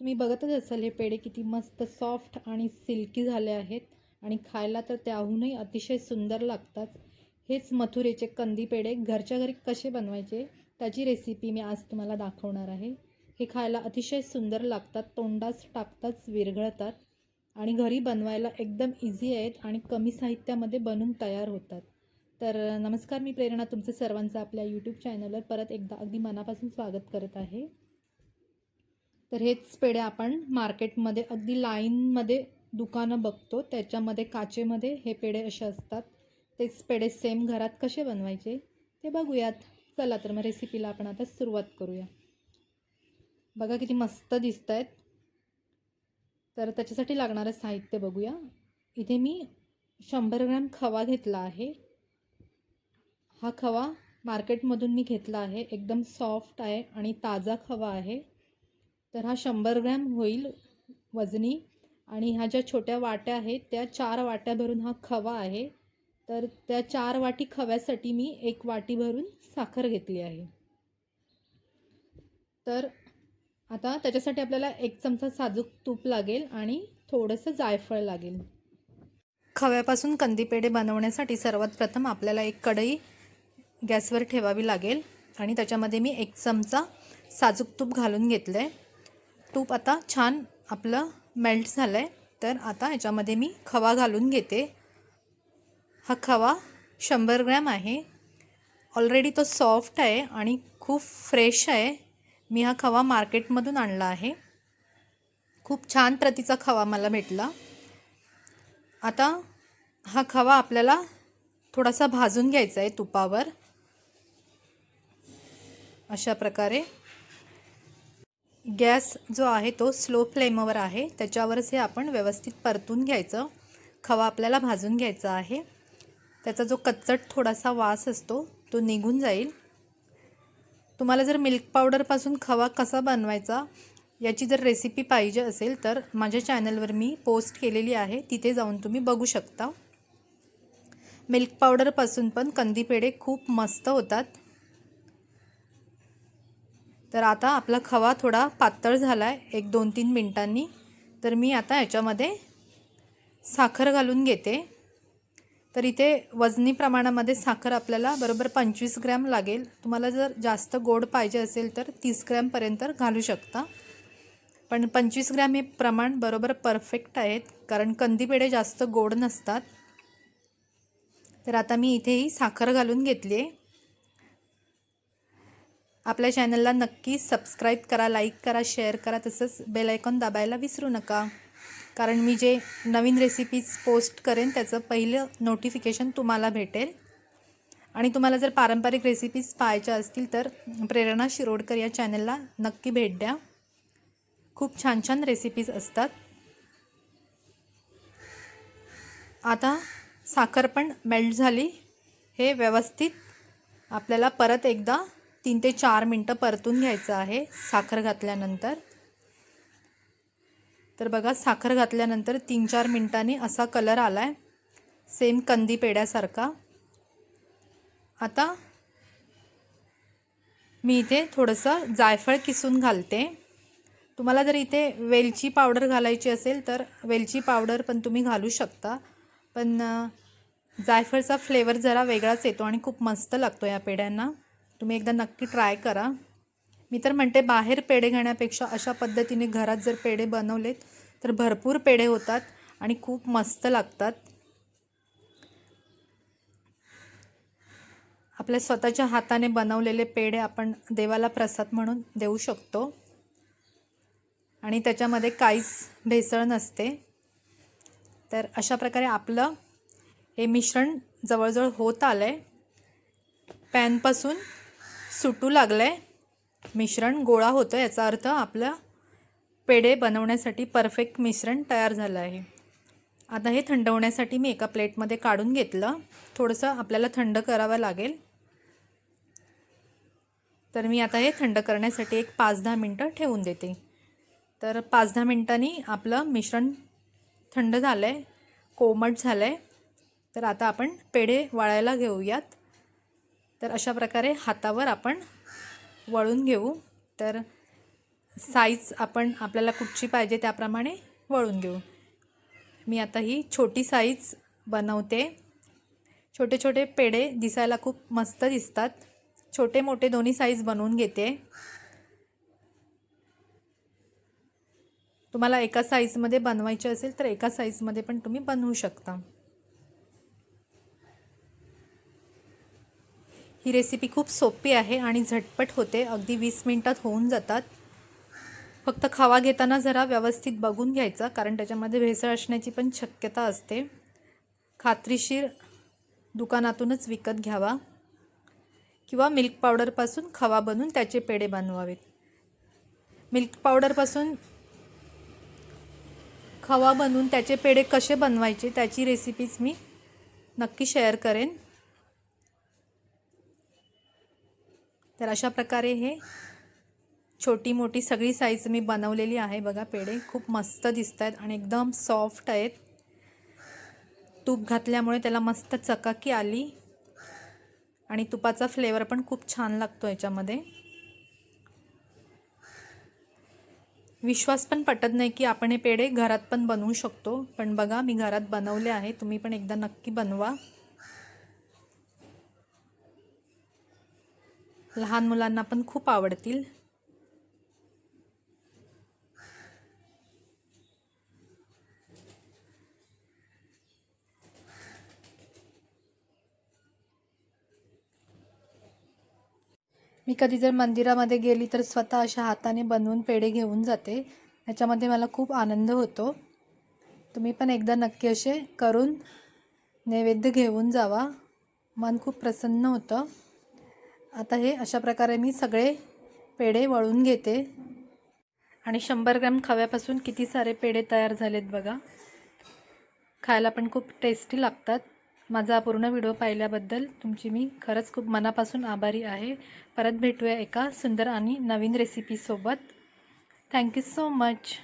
तुम्ही बघतच असाल हे पेढे किती मस्त सॉफ्ट आणि सिल्की झाले आहेत. आणि खायला तर त्याहूनही अतिशय सुंदर लागतात. हेच मथुरेचे कंदी पेढे. घरच्या घरी कसे बनवायचे? त्याची रेसिपी मी आज तुम्हाला दाखवणार आहे. हे खायला अतिशय सुंदर लागतात. तोंडास टाकताच विरघळतात. आणि घरी बनवायला एकदम इझी आहेत आणि कमी साहित्यामध्ये बनून तयार होतात. तर नमस्कार मी प्रेरणा. तुमचं सर्वांचं आपल्या यूट्यूब चॅनलवर परत एकदा अगदी मनापासून स्वागत करत आहे. तर हेच पेढे आपण मार्केटमध्ये अगदी लाईनमध्ये दुकानं बघतो. त्याच्यामध्ये काचेमध्ये हे पेढे असे असतात. तेच पेढे सेम घरात कसे बनवायचे ते बघूयात. चला तर मग रेसिपीला आपण आता सुरुवात करूया. बघा किती मस्त दिसत आहेत तर त्याच्यासाठी लागणारं साहित्य बघूया. इथे मी शंभर ग्रॅम खवा घेतला आहे. हा खवा मार्केटमधून मी घेतला आहे. एकदम सॉफ्ट आहे आणि ताजा खवा आहे. तर हा शंभर ग्रॅम होईल वजनी आणि ह्या ज्या छोट्या वाट्या आहेत त्या चार वाट्या भरून हा खवा आहे. तर त्या चार वाटी खव्यासाठी मी एक वाटी भरून साखर घेतली आहे. तर आता त्याच्यासाठी आपल्याला एक चमचा साजूक तूप लागेल आणि थोडंसं जायफळ लागेल. खव्यापासून कंदीपेढे बनवण्यासाठी सर्वात प्रथम आपल्याला एक कढई गॅसवर ठेवावी लागेल आणि त्याच्यामध्ये मी एक चमचा साजूक तूप घालून घेतलं आहे तूप आता छान आपलं मेल्ट झालं आहे तर आता याच्यामध्ये मी खवा घालून घेते. हा खवा शंभर ग्रॅम आहे. ऑलरेडी तो सॉफ्ट आहे आणि खूप फ्रेश आहे. मी हा खवा मार्केटमधून आणला आहे. खूप छान प्रतीचा खवा मला भेटला. आता हा खवा आपल्याला थोडासा भाजून घ्यायचा आहे तुपावर. अशा प्रकारे. गॅस जो आहे तो स्लो फ्लेमवर आहे. त्याच्यावरच हे आपण व्यवस्थित परतून घ्यायचं. खवा आपल्याला भाजून घ्यायचा आहे. त्याचा जो कच्चट थोडासा वास असतो तो निघून जाईल. तुम्हाला जर मिल्क पावडरपासून खवा कसा बनवायचा याची जर रेसिपी पाहिजे असेल तर माझ्या चॅनलवर मी पोस्ट केलेली आहे. तिथे जाऊन तुम्ही बघू शकता. मिल्क पावडरपासून पण कंदी पेढे खूप मस्त होतात. तर आता आपला खवा थोडा पातळ झाला आहे एक दोन तीन मिनटांनी. तर मी आता याच्यामध्ये साखर घालून घेते. तर इथे वजनी प्रमाणामध्ये साखर आपल्याला बरोबर पंचवीस ग्रॅम लागेल. तुम्हाला जर जास्त गोड पाहिजे असेल तर तीस ग्रॅमपर्यंत घालू शकता. पण पंचवीस ग्रॅम हे प्रमाण बरोबर परफेक्ट आहेत कारण कंदीपेढे जास्त गोड नसतात. तर आता मी इथेही साखर घालून घेतली आहे. आपल्या चॅनलला नक्की सबस्क्राईब करा लाईक करा शेअर करा. तसंच बेलायकॉन दाबायला विसरू नका. कारण मी जे नवीन रेसिपीज पोस्ट करेन त्याचं पहिलं नोटिफिकेशन तुम्हाला भेटेल. आणि तुम्हाला जर पारंपरिक रेसिपीज पाहायच्या असतील तर प्रेरणा शिरोडकर या चॅनलला नक्की भेट द्या. खूप छान छान रेसिपीज असतात. आता साखर पण मेल्ट झाली. हे व्यवस्थित आपल्याला परत एकदा तीन ते चार मिनटं परतून घ्यायचं आहे साखर घातल्यानंतर. तर बघा साखर घातल्यानंतर तीन चार मिनटांनी असा कलर आला आहे सेम कंदी पेड्यासारखा. आता मी इथे थोडंसं जायफळ किसून घालते. तुम्हाला जर इथे वेलची पावडर घालायची असेल तर वेलची पावडर पण तुम्ही घालू शकता. पण जायफळचा फ्लेवर जरा वेगळाच येतो आणि खूप मस्त लागतो या पेढ्यांना तुम्ही एकदा नक्की ट्राय करा. मी तर म्हणते बाहेर पेढे घेण्यापेक्षा अशा पद्धतीने घरात जर पेढे बनवलेत तर भरपूर पेढे होतात आणि खूप मस्त लागतात. आपल्या स्वतःच्या हाताने बनवलेले पेढे आपण देवाला प्रसाद म्हणून देऊ शकतो. आणि त्याच्यामध्ये काहीच भेसळ नसते. तर अशा प्रकारे आपलं हे मिश्रण जवळजवळ होत आलं आहे पॅनपासून सुटू लागलं आहे मिश्रण गोळा होतं याचा अर्थ आपलं पेढे बनवण्यासाठी परफेक्ट मिश्रण तयार झालं आहे. आता हे थंड होण्यासाठी मी एका प्लेटमध्ये काढून घेतलं. थोडंसं आपल्याला थंड करावं लागेल. तर मी आता हे थंड करण्यासाठी एक पाच दहा मिनटं ठेवून देते. तर पाच दहा मिनटांनी आपलं मिश्रण थंड झालं आहे कोमट झालं आहे तर आता आपण पेढे वाळायला घेऊयात. तर अशा प्रकारे हातावर आपण वळून घेऊ. तर साईज आपण आपल्याला कुठची पाहिजे त्याप्रमाणे वळून घेऊ. मी आता ही छोटी साईज बनवते. छोटे छोटे पेढे दिसायला खूप मस्त दिसतात. छोटे मोठे दोन्ही साईज बनवून घेते. तुम्हाला एका साईजमध्ये बनवायचे असेल तर एका साईजमध्ये पण तुम्ही बनवू शकता. ही रेसिपी खूप सोपी आहे आणि झटपट होते. अगदी वीस मिनटात होऊन जातात. फक्त खवा घेताना जरा व्यवस्थित बघून घ्यायचा कारण त्याच्यामध्ये भेसळ असण्याची पण शक्यता असते. खात्रीशीर दुकानातूनच विकत घ्यावा. किंवा मिल्क पावडरपासून खवा बनवून त्याचे पेढे बनवावेत. मिल्क पावडरपासून खवा बनवून त्याचे पेढे कसे बनवायचे त्याची रेसिपीज मी नक्की शेअर करेन. तर अशा प्रकारे हे छोटी मोठी सगळी साईज मी बनवलेली आहे बघा पेढे. खूप मस्त दिसत आहेत आणि एकदम सॉफ्ट आहेत. तूप घातल्यामुळे त्याला मस्त चकाकी आली आणि तुपाचा फ्लेवर पण खूप छान लागतो याच्यामध्ये. विश्वास पण पटत नाही की आपण हे पेढे घरात पण बनवू शकतो. पण बघा मी घरात बनवले आहे. तुम्ही पण एकदा नक्की बनवा. लहान मुलांना पण खूप आवडतील. मी कधी जर मंदिरामध्ये गेली तर स्वतः अशा हाताने बनवून पेढे घेऊन जाते. त्याच्यामध्ये मला खूप आनंद होतो. तुम्ही पण एकदा नक्की असे करून नैवेद्य घेऊन जावा. मन खूप प्रसन्न होतं. आता हे अशा प्रकारे मी सगळे पेढे वळून घेते. आणि शंभर ग्रॅम खव्यापासून किती सारे पेढे तयार झालेत बघा. खायला पण खूप टेस्टी लागतात. माझा पूर्ण व्हिडिओ पाहिल्याबद्दल तुमची मी खरंच खूप मनापासून आभारी आहे. परत भेटूया एका सुंदर आणि नवीन रेसिपीसोबत थँक्यू सो मच